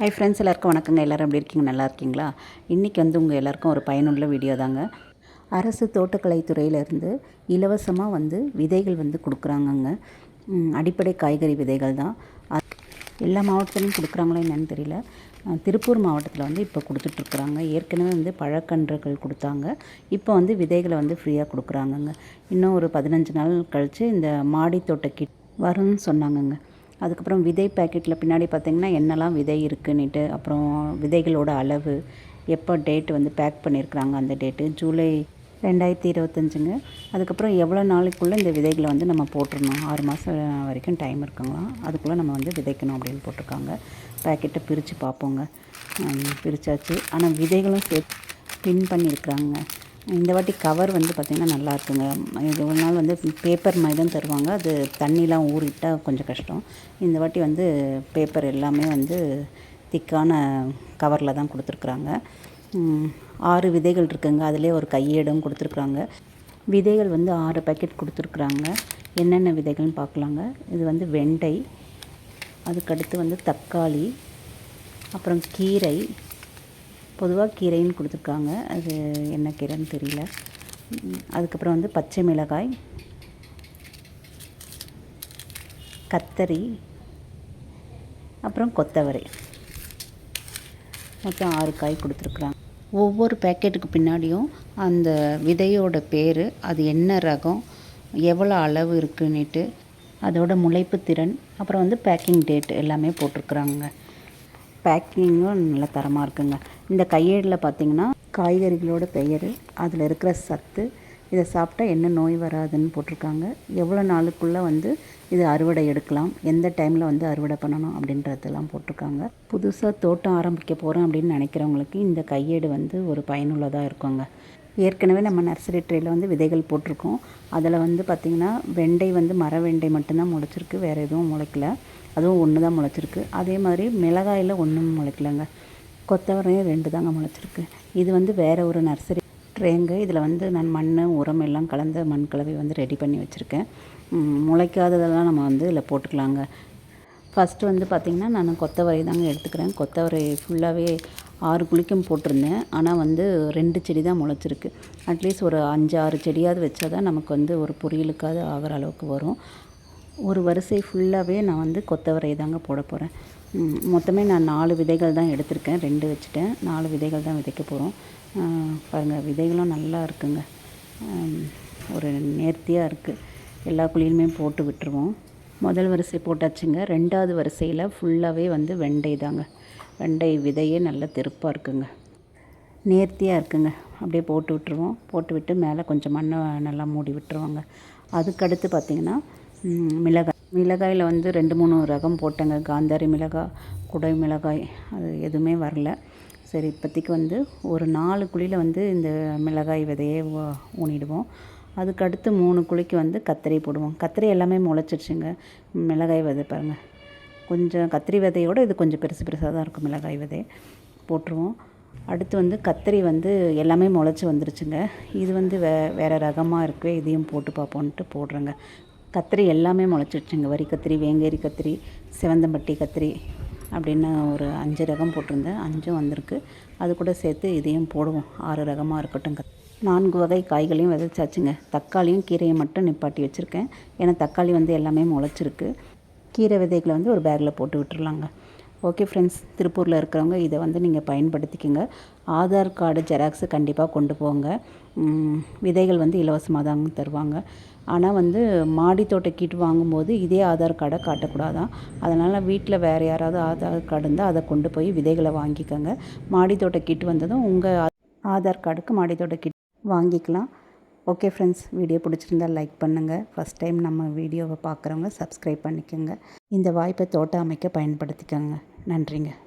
Hi friends எல்லாருக்கும் வணக்கங்க. எல்லோரும் எப்படி இருக்கீங்க? நல்லா இருக்கீங்களா? இன்றைக்கி வந்து உங்கள் எல்லாருக்கும் ஒரு பயனுள்ள வீடியோ தாங்க. அரசு தோட்டக்கலைத்துறையிலேருந்து இலவசமாக வந்து விதைகள் வந்து கொடுக்குறாங்கங்க. அடிப்படை காய்கறி விதைகள் தான். எல்லா மாவட்டத்துலையும் கொடுக்குறாங்களோ என்னன்னு தெரியல. திருப்பூர் மாவட்டத்தில் வந்து இப்போ கொடுத்துட்ருக்குறாங்க. ஏற்கனவே வந்து பழக்கன்றுகள் கொடுத்தாங்க. இப்போ வந்து விதைகளை வந்து ஃப்ரீயாக கொடுக்குறாங்கங்க. இன்னும் ஒரு பதினஞ்சு நாள் கழித்து இந்த மாடி தோட்ட கிட் வரும்னு சொன்னாங்கங்க. அதுக்கப்புறம் விதை பேக்கெட்டில் பின்னாடி பார்த்தீங்கன்னா என்னெல்லாம் விதை இருக்குன்னுட்டு அப்புறம் விதைகளோட அளவு எப்போ டேட் வந்து பேக் பண்ணியிருக்கிறாங்க அந்த டேட்டு ஜூலை ரெண்டாயிரத்தி இருபத்தஞ்சுங்க. அதுக்கப்புறம் எவ்வளோ நாளைக்குள்ளே இந்த விதைகளை வந்து நம்ம போட்டுருணும் ஆறு மாதம் வரைக்கும் டைம் இருக்குங்களாம் அதுக்குள்ளே நம்ம வந்து விதைக்கணும் அப்படின்னு போட்டிருக்காங்க. பேக்கெட்டை பிரித்து பார்ப்போங்க. பிரித்தாச்சு பிரிச்சாச்சு. ஆனால் விதைகளும் சேர்த்து பின் பண்ணியிருக்கிறாங்க இந்த வாட்டி கவர் வந்து பார்த்திங்கன்னா நல்லா இருக்குங்க. இது ஒரு நாள் வந்து பேப்பர் மாதிரி தான் தருவாங்க. அது தண்ணிலாம் ஊறிட்டால் கொஞ்சம் கஷ்டம். இந்த வாட்டி வந்து பேப்பர் எல்லாமே வந்து திக்கான கவரில் தான் கொடுத்துருக்குறாங்க. ஆறு விதைகள் இருக்குங்க. அதிலே ஒரு கையேடும் கொடுத்துருக்குறாங்க. விதைகள் வந்து ஆறு பேக்கெட் கொடுத்துருக்குறாங்க. என்னென்ன விதைகள்னு பார்க்கலாங்க. இது வந்து வெண்டை அதுக்கடுத்து வந்து தக்காளி அப்புறம் கீரை பொதுவாக கீரைன்னு கொடுத்துருக்காங்க. அது என்ன கீரைன்னு தெரியல. அதுக்கப்புறம் வந்து பச்சை மிளகாய் கத்தரி அப்புறம் கொத்தவரை. மொத்தம் ஆறு காய் கொடுத்துருக்குறாங்க. ஒவ்வொரு பேக்கெட்டுக்கு பின்னாடியும் அந்த விதையோட பேர் அது என்ன ரகம் எவ்வளோ அளவு இருக்குன்னுட்டு அதோட முளைப்பு திறன் அப்புறம் வந்து பேக்கிங் டேட் எல்லாமே போட்டிருக்குறாங்க. பேக்கிங்கும் நல்ல தரமாக இருக்குங்க. இந்த கையேடில் பார்த்தீங்கன்னா காய்கறிகளோட பெயர் அதில் இருக்கிற சத்து இதை சாப்பிட்டா என்ன நோய் வராதுன்னு போட்டிருக்காங்க. எவ்வளோ நாளுக்குள்ளே வந்து இது அறுவடை எடுக்கலாம் எந்த டைமில் வந்து அறுவடை பண்ணணும் அப்படின்றதெல்லாம் போட்டிருக்காங்க. புதுசாக தோட்டம் ஆரம்பிக்க போகிறோம் அப்படின்னு நினைக்கிறவங்களுக்கு இந்த கையேடு வந்து ஒரு பயனுள்ளதாக இருக்குங்க. ஏற்கனவே நம்ம நர்சரி ட்ரேயில் வந்து விதைகள் போட்டிருக்கோம். அதில் வந்து பார்த்திங்கன்னா வெண்டை வந்து மர வெண்டை மட்டும்தான் முளைச்சிருக்கு வேறு எதுவும் முளைக்கல. அதுவும் ஒன்று தான் முளைச்சிருக்கு. அதே மாதிரி மிளகாயில் ஒன்றும் முளைக்கலங்க. கொத்தவரையும் ரெண்டு தாங்க முளைச்சிருக்கு. இது வந்து வேறு ஒரு நர்சரி ட்ரேங்கு. இதில் வந்து நான் மண் உரம் எல்லாம் கலந்த மண் கலவை வந்து ரெடி பண்ணி வச்சுருக்கேன். முளைக்காததெல்லாம் நம்ம வந்து இதில் போட்டுக்கலாங்க. ஃபஸ்ட்டு வந்து பார்த்திங்கன்னா நான் கொத்தவரை தாங்க எடுத்துக்கிறேன். கொத்தவரை ஃபுல்லாகவே ஆறு குழிக்கும் போட்டிருந்தேன். ஆனால் வந்து ரெண்டு செடி தான் முளைச்சிருக்கு. அட்லீஸ்ட் ஒரு அஞ்சு ஆறு செடியாவது வச்சா தான் நமக்கு வந்து ஒரு பொரியலுக்காவது ஆகிற அளவுக்கு வரும். ஒரு வரிசை ஃபுல்லாகவே நான் வந்து கொத்தவரை தாங்க போட போகிறேன் மொத்தமே நான் நாலு விதைகள் தான் எடுத்திருக்கேன். ரெண்டு வச்சுட்டேன். நாலு விதைகள் தான் விதைக்க போகிறோம் பாருங்கள் விதைகளும் நல்லா இருக்குங்க. ஒரு நேர்த்தியாக இருக்குது எல்லா குழியிலுமே போட்டு விட்டுருவோம். முதல் வரிசை போட்டாச்சுங்க. ரெண்டாவது வரிசையில் ஃபுல்லாகவே வந்து வெண்டை தாங்க. வெண்டை விதையே நல்லா தெருப்பாக இருக்குங்க. நேர்த்தியாக இருக்குங்க. அப்படியே போட்டு விட்டுருவோம். போட்டு விட்டு மேலே கொஞ்சம் மண்ணை நல்லா மூடி விட்டுருவாங்க. அதுக்கடுத்து பார்த்திங்கன்னா மிளகாய். மிளகாயில் வந்து ரெண்டு மூணு ரகம் போட்டேங்க. காந்தாரி மிளகாய் குடை மிளகாய் அது எதுவுமே வரல. சரி இப்போதைக்கு வந்து ஒரு நாலு குழியில் வந்து இந்த மிளகாய் விதையே ஊனிடுவோம். ஊனிடுவோம் அதுக்கடுத்து மூணு குழிக்கு வந்து கத்திரி போடுவோம். கத்திரி எல்லாமே முளைச்சிருச்சுங்க மிளகாய் விதை பாருங்கள் கொஞ்சம் கத்திரி விதையோட இது கொஞ்சம் பெருசு பெருசாக தான் இருக்கும். மிளகாய் விதை போட்டுருவோம். அடுத்து வந்து கத்திரி வந்து எல்லாமே முளைச்சி வந்துருச்சுங்க. இது வந்து வே வேறு ரகமாக இருக்குது இதையும் போட்டு பார்ப்போன்ட்டு போடுறேங்க. கத்திரி எல்லாமே முளைச்சிருச்சுங்க வரி கத்திரி வேங்கேரி கத்திரி சிவந்தம்பட்டி கத்திரி அப்படின்னு ஒரு அஞ்சு ரகம் போட்டிருந்தேன். அஞ்சும் வந்திருக்கு. அது கூட சேர்த்து இதையும் போடுவோம். ஆறு ரகமாக இருக்கட்டும். கத் நான்கு வகை காய்களையும் விதைச்சாச்சுங்க. தக்காளியும் கீரையும் மட்டும் நிப்பாட்டி வச்சுருக்கேன். ஏன்னா தக்காளி வந்து எல்லாமே முளைச்சிருக்கு. கீரை விதைகளை வந்து ஒரு பேக்கில் போட்டு விட்டுருலாங்க ஓகே ஃப்ரெண்ட்ஸ் திருப்பூரில் இருக்கிறவங்க இதை வந்து நீங்கள் பயன்படுத்திக்கோங்க. ஆதார் கார்டு ஜெராக்ஸு கண்டிப்பாக கொண்டு போங்க. விதைகள் வந்து இலவசமாக தாங்க தருவாங்க. ஆனால் வந்து மாடி தோட்ட கிட் வாங்கும்போது இதே ஆதார் கார்டை காட்டக்கூடாதான் அதனால் வீட்டில் வேறு யாராவது ஆதார் கார்டு இருந்தால் அதை கொண்டு போய் விதைகளை வாங்கிக்கோங்க. மாடி தோட்ட கிட் வந்ததும் உங்கள் ஆதார் கார்டுக்கு மாடி தோட்ட கிட் வாங்கிக்கலாம். ஓகே ஃப்ரெண்ட்ஸ் வீடியோ பிடிச்சிருந்தா லைக் பண்ணுங்கள் ஃபஸ்ட் டைம் நம்ம வீடியோவை பார்க்குறவங்க சப்ஸ்கிரைப் பண்ணிக்கோங்க. இந்த வாய்ப்பை தோட்டம் அமைக்க பயன்படுத்திக்கோங்க. நன்றிங்க.